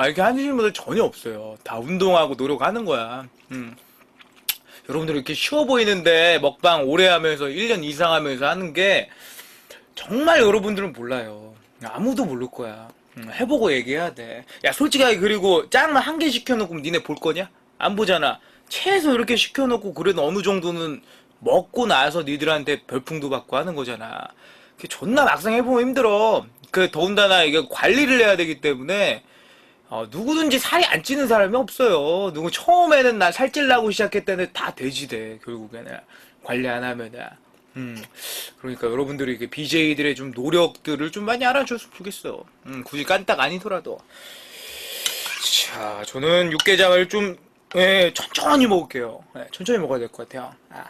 아, 이렇게 하시는 분들 전혀 없어요. 다 운동하고 노력하는 거야. 음. 여러분들 이렇게 쉬워 보이는데 먹방 오래 하면서 1년 이상 하면서 하는 게 정말 여러분들은 몰라요. 아무도 모를 거야. 음, 해보고 얘기해야 돼. 야, 솔직하게 그리고 짱만 한 개 시켜놓고 니네 볼 거냐? 안 보잖아. 최소 이렇게 시켜놓고 그래도 어느 정도는 먹고 나서 니들한테 별풍도 받고 하는 거잖아. 그게 존나 막상 해보면 힘들어. 그 더군다나 이게 관리를 해야 되기 때문에 어, 누구든지 살이 안 찌는 사람이 없어요. 누구 처음에는 나 살찔라고 시작했다는데 다 돼지돼 결국에는 관리 안 하면은. 음, 그러니까 여러분들이 이게 BJ들의 좀 노력들을 좀 많이 알아줬으면 좋겠어. 음, 굳이 깐딱 아니더라도. 자, 저는 육개장을 좀 예, 천천히 먹을게요. 예, 천천히 먹어야 될 것 같아요. 아.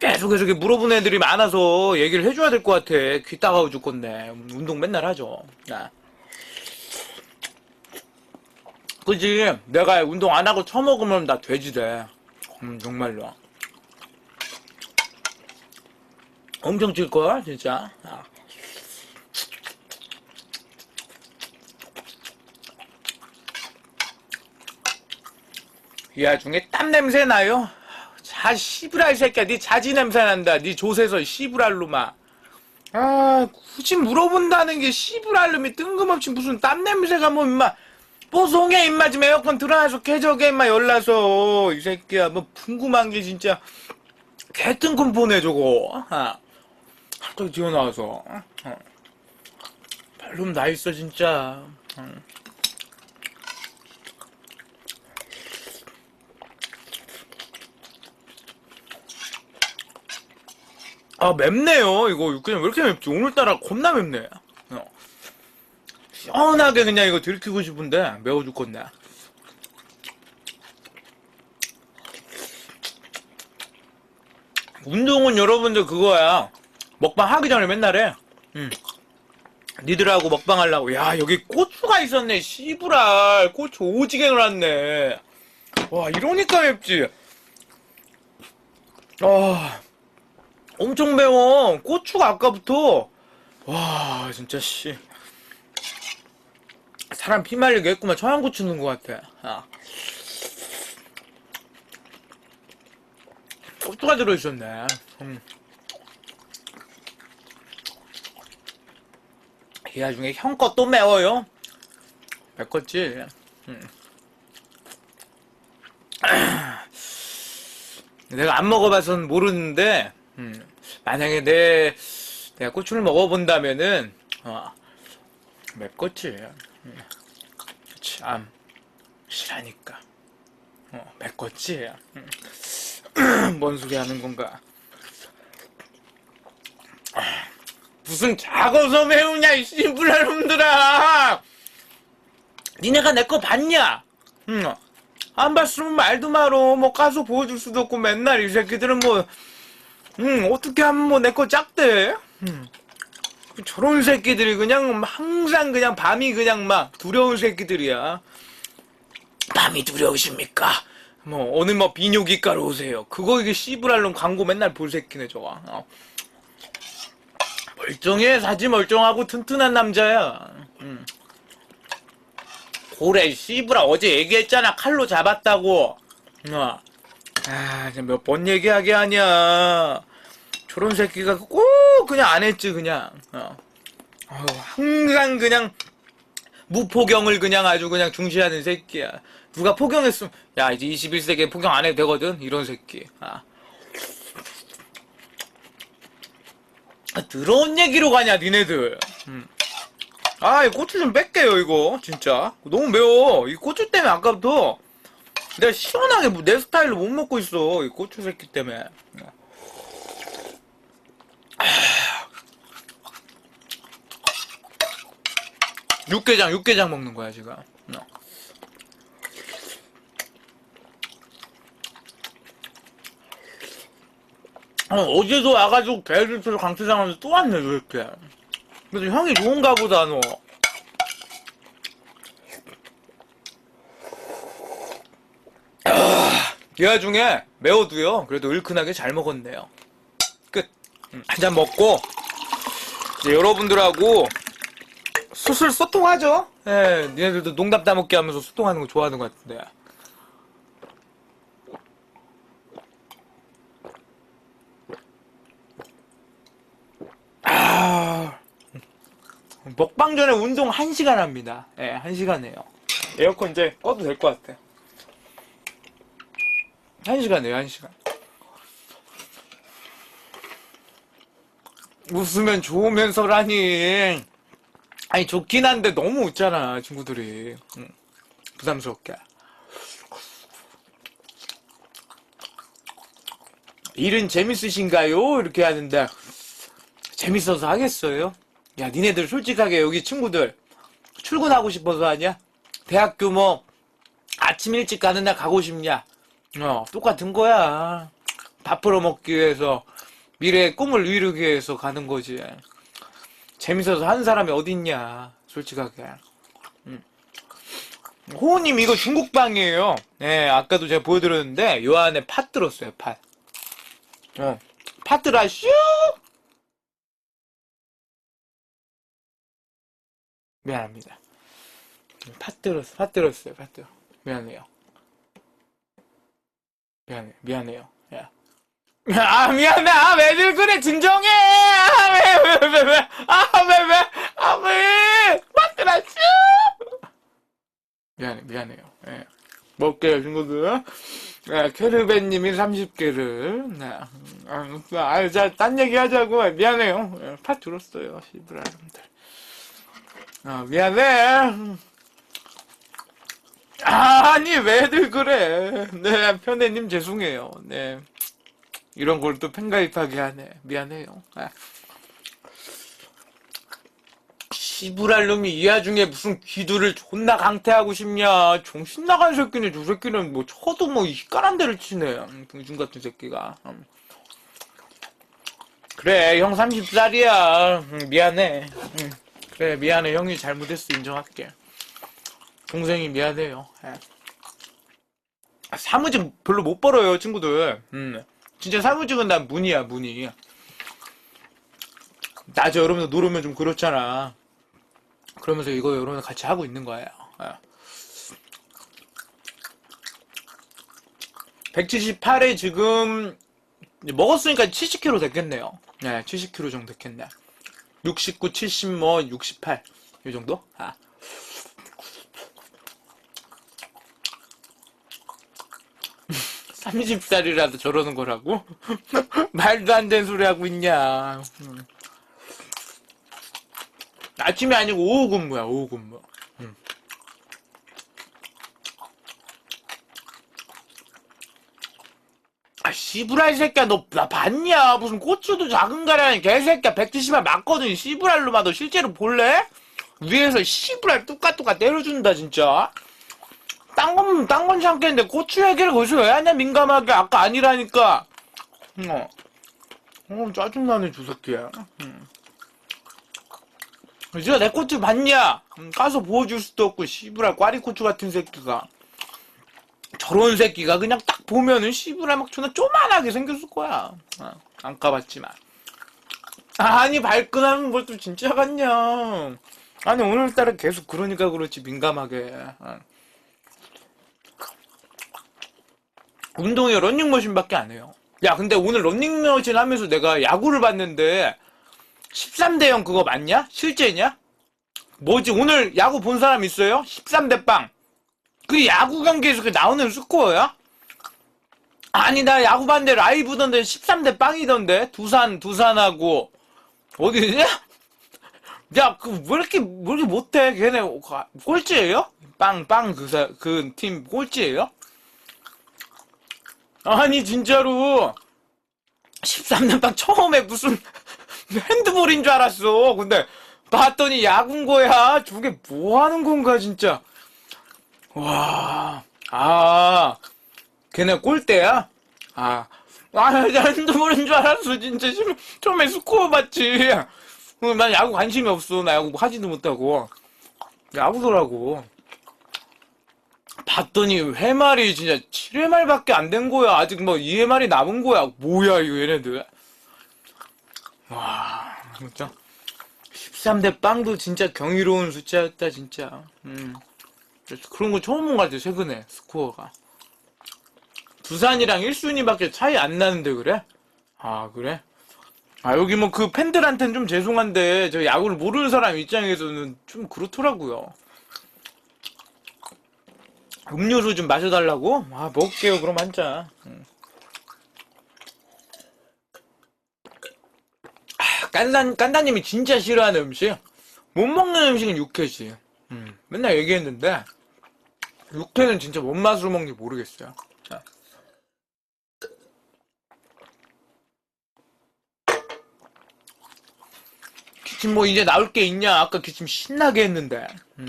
계속 계속 이렇게 물어보는 애들이 많아서 얘기를 해줘야 될 것 같아. 귀 따가워 죽겠네. 운동 맨날 하죠. 아. 그지? 내가 운동 안 하고 처먹으면 나 돼지 돼. 음, 정말로. 엄청 찔걸, 진짜. 아. 이 와중에 땀 냄새 나요? 자, 씨부랄 새끼야. 네 자지 냄새 난다. 네 조세서 씨부랄로마. 아, 굳이 물어본다는 게 씨부랄놈이 뜬금없이 무슨 땀 냄새가 뭐 임마. 뽀송해 임마 지금 에어컨 틀어놔서 개저게 임마 열나서 이 새끼야 뭐 궁금한 게 진짜 개뜬금포네 저거 아 갑자기 튀어나와서 어. 별놈 나 있어 진짜 어. 아 맵네요. 이거 육개장 왜 이렇게 맵지? 오늘따라 겁나 맵네. 어. 시원하게 그냥 이거 들키고 싶은데 매워 죽겠네. 운동은 여러분들 그거야. 먹방 하기 전에 맨날 해 응. 니들하고 먹방 하려고. 야 여기 고추가 있었네 씨부랄. 고추 오지게 넣었네. 와 이러니까 맵지. 아 엄청 매워. 고추가 아까부터 와 진짜 씨 사람 피 말리게 했구만 청양고추 넣은 것 같아. 아. 고추가 들어있었네. 음. 이 와중에 형거 또 매워요? 맵겠지. 음. 내가 안 먹어봐서는 모르는데 음, 만약에 내, 내가 고추를 먹어본다면은, 어, 맵겠지. 음, 그치, 암, 실하니까. 어, 맵겠지. 음. 뭔 소리 하는 건가. 무슨 작아서 매우냐, 이 씨부랄 놈들아! 니네가 내 거 봤냐? 응. 안 봤으면 말도 말어. 뭐 가서 보여줄 수도 없고 맨날 이 새끼들은 뭐, 응, 어떻게 하면 뭐 내 거 짝대? 응. 저런 새끼들이 그냥 항상 그냥 밤이 그냥 막 두려운 새끼들이야. 밤이 두려우십니까? 뭐 오늘 뭐 비뇨기과로 오세요. 그거 이게 씨부랄놈 광고 맨날 볼 새끼네 저거. 어. 멀쩡해 사지 멀쩡하고 튼튼한 남자야. 응. 고래 씨부라 어제 얘기했잖아 칼로 잡았다고. 어. 아, 몇 번 얘기하게 하냐. 저런 새끼가 꼭 그냥 안 했지, 그냥. 어. 아유, 항상 그냥 무포경을 그냥 아주 그냥 중시하는 새끼야. 누가 포경했으면, 야, 이제 21세기에 포경 안 해도 되거든? 이런 새끼. 아. 아, 더러운 얘기로 가냐, 니네들. 음. 아, 이 고추 좀 뺄게요, 이거. 진짜. 너무 매워. 이 고추 때문에 아까부터 내가 시원하게 뭐내 스타일로 못 먹고 있어. 이 고추 새끼 때문에. 육개장, 육개장 먹는 거야, 지금. 어. 어, 어제도 와가지고 배를 강추장하면서 또 왔네, 이렇게. 그래서 형이 좋은가 보다, 너. 이 와 중에 매워도요. 그래도 얼큰하게 잘 먹었네요. 끝. 한잔 먹고 이제 여러분들하고 수술 소통하죠? 예, 니네들도 농담 따먹기 하면서 소통하는 거 좋아하는 것 같은데. 아, 먹방 전에 운동 1시간 합니다. 예, 1시간 해요. 에어컨 이제 꺼도 될 것 같아. 1시간 해요, 1시간. 웃으면 좋으면서라니. 아니, 좋긴 한데 너무 웃잖아, 친구들이. 응. 부담스럽게. 일은 재밌으신가요? 이렇게 하는데, 재밌어서 하겠어요? 야, 니네들 솔직하게 여기 친구들, 출근하고 싶어서 하냐? 대학교 뭐, 아침 일찍 가는 날 가고 싶냐? 어, 똑같은 거야. 밥 벌어 먹기 위해서, 미래의 꿈을 이루기 위해서 가는 거지. 재밌어서 하는 사람이 어딨냐, 솔직하게. 음. 호우님 이거 중국빵이에요. 네, 아까도 제가 보여드렸는데, 요 안에 팥 들었어요, 팥. 어, 팥 들어, 슈! 미안합니다. 팥 들었어, 팥 들었어요, 팥 들어. 미안해요. 미안해, 미안해요. 야. 아, 미안해. 아, 왜들 그래, 진정해. 아, 왜, 왜, 왜, 왜. 아, 왜, 왜. 아, 왜. 팥 들었어! 미안해, 미안해요. 예. 먹게요, 친구들. 네, 캐르벤님이 30개를. 네. 아, 아, 얘기 하자고. 미안해요. 예, 팥 들었어요, 시브라님들. 아, 미안해. 아니, 왜들 그래. 네, 편애님 죄송해요. 네. 이런 걸 또 팬가입하게 하네. 미안해요. 아. 시부랄 놈이 이 와중에 무슨 기두를 존나 강퇴하고 싶냐. 정신 나간 새끼네. 저 새끼는 뭐 쳐도 뭐 희깔한 데를 치네. 음, 병신 같은 새끼가. 음. 그래, 형 30살이야. 미안해. 음. 그래, 미안해. 형이 잘못했어. 인정할게. 동생이 미안해요. 예. 아, 사무직 별로 못 벌어요, 친구들. 음. 진짜 사무직은 난 문이야, 문이. 낮에 여러분들 놀으면 좀 그렇잖아. 그러면서 이거 여러분들 같이 하고 있는 거예요. 예. 178에 지금 이제 먹었으니까 70kg 됐겠네요. 네, 70kg 정도 됐겠네. 69, 70, 뭐 68. 이 정도? 아. 삼0살이라도 저러는 거라고? 말도 안 되는 소리 하고 있냐. 음. 아침이 아니고 오후 근무야, 오후 근무. 음. 아, 씨부랄 새끼야, 너, 나 봤냐? 무슨 고추도 작은 가라니, 개새끼야. 170알 맞거든, 씨부랄로만. 너 실제로 볼래? 위에서 씨부랄 뚜까뚜까 때려준다, 진짜. 딴 건, 딴건 참겠는데, 고추 얘기를 거기서 왜 하냐, 민감하게. 아까 아니라니까. 어. 어, 짜증나네, 저 새끼야. 음. 진짜 내 고추 봤냐? 음, 까서 보여줄 수도 없고, 씨부랄 꽈리고추 같은 새끼가. 저런 새끼가 그냥 딱 보면은 씨부랄 막 존나 쪼만하게 생겼을 거야. 어, 안 까봤지만. 아니, 걸또 진짜 같냐. 아니, 오늘따라 계속 그러니까 그렇지, 민감하게. 어. 운동이 런닝머신밖에 안 해요. 야, 근데 오늘 런닝머신 하면서 내가 야구를 봤는데, 13대 0 그거 맞냐? 실제냐? 뭐지, 오늘 야구 본 사람 있어요? 13대 빵. 그 야구 경기에서 그 나오는 스코어야? 아니, 나 야구 봤는데 라이브던데 13대 빵이던데? 두산, 두산하고, 어디냐? 야, 그, 왜 이렇게, 왜 이렇게 못해? 걔네, 꼴찌예요 빵, 빵, 그, 사, 그팀 꼴찌예요 아니, 진짜로. 13년 빵 처음에 무슨 핸드볼인 줄 알았어. 근데 봤더니 야구인 거야. 저게 뭐 하는 건가, 진짜. 와, 아, 걔네 꼴대야? 아, 아, 나 핸드볼인 줄 알았어, 진짜. 처음에 스코어 봤지. 어, 난 야구 관심이 없어. 나 야구 뭐 하지도 못하고. 야구더라고. 봤더니 회말이 진짜 7회말밖에 안 된 거야. 아직 뭐 2회말이 남은 거야. 뭐야, 이 얘네들. 와, 진짜. 13대 빵도 진짜 경이로운 숫자였다, 진짜. 음. 그런 거 처음 본 것 같아, 최근에, 스코어가. 두산이랑 1순위밖에 차이 안 나는데, 그래? 아, 그래? 아, 여기 뭐 그 팬들한테는 좀 죄송한데, 저 야구를 모르는 사람 입장에서는 좀 그렇더라고요. 음료수 좀 마셔달라고? 아, 먹을게요, 그럼 한 잔. 음. 아, 깐단, 깐다님이 진짜 싫어하는 음식? 못 먹는 음식은 육회지. 음, 맨날 얘기했는데, 육회는 진짜 뭔 맛으로 먹는지 모르겠어요. 자. 기침 뭐 이제 나올 게 있냐? 아까 기침 신나게 했는데. 음.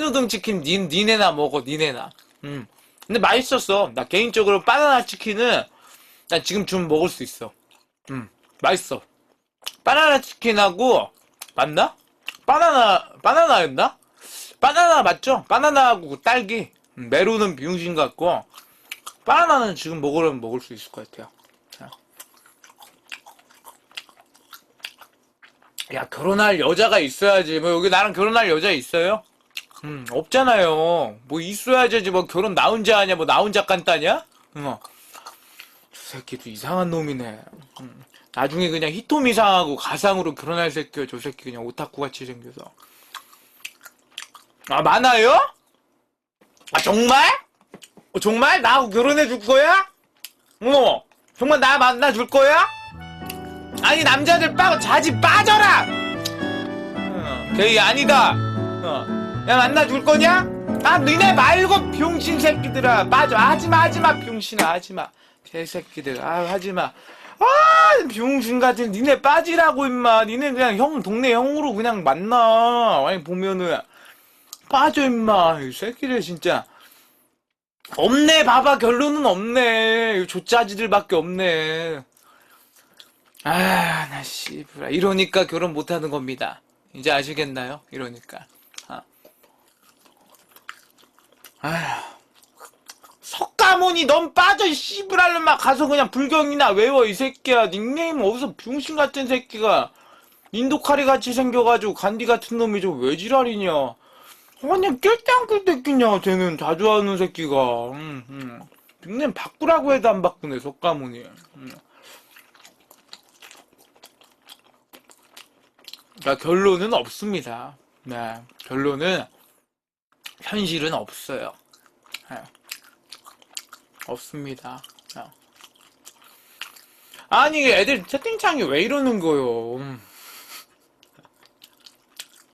신우등 치킨 니, 니네나 먹어 니네나 음. 근데 맛있었어 나 개인적으로 바나나 치킨은 나 지금 좀 먹을 수 있어 음 맛있어 바나나 치킨하고 맞나? 바나나 바나나였나? 바나나 맞죠? 바나나하고 딸기 음, 메론은 비용신 같고 바나나는 지금 먹으려면 먹을 수 있을 것 같아요 자. 야 결혼할 여자가 있어야지 뭐 여기 나랑 결혼할 여자 있어요? 음, 없잖아요. 뭐 있어야지 뭐 결혼 나 혼자 하냐 뭐 나 혼자 깐따냐? 어. 저 새끼도 이상한 놈이네. 음. 나중에 그냥 히토미 상하고 가상으로 결혼할 새끼야 저 새끼 그냥 오타쿠 같이 생겨서. 아 많아요? 아 정말? 어, 정말 나하고 결혼해 줄 거야? 어 정말 나 만나 줄 거야? 아니 남자들 빠고 자지 빠져라. 어, 게이 아니다. 어. 야 만나줄 거냐? 아 니네 말고 병신 새끼들아. 맞아 하지마 하지마 병신아. 하지마. 개새끼들. 아 하지마. 아 병신 같은 니네 빠지라고 임마. 니네 그냥 형 동네 형으로 그냥 만나. 아니 보면은. 빠져 임마. 이 새끼들 진짜. 없네 봐봐. 결론은 없네. 조짜지들밖에 없네. 아나 씨부라. 이러니까 결혼 못하는 겁니다. 이제 아시겠나요? 이러니까 아휴. 석가모니 넌 빠져 막 가서 그냥 불경이나 외워 이 새끼야. 닉네임 어디서 병신 같은 새끼가. 인도카리 같이 생겨가지고 간디 같은 놈이 좀 왜 지랄이냐. 아니 낄때 안 낄때 끼냐 쟤는. 자주 하는 새끼가. 음, 음. 닉네임 바꾸라고 해도 안 바꾸네 석가모니. 음. 자, 결론은 없습니다. 네 결론은 현실은 없어요. 예. 없습니다. 예. 아니 애들 채팅창이 왜 이러는 거요? 음.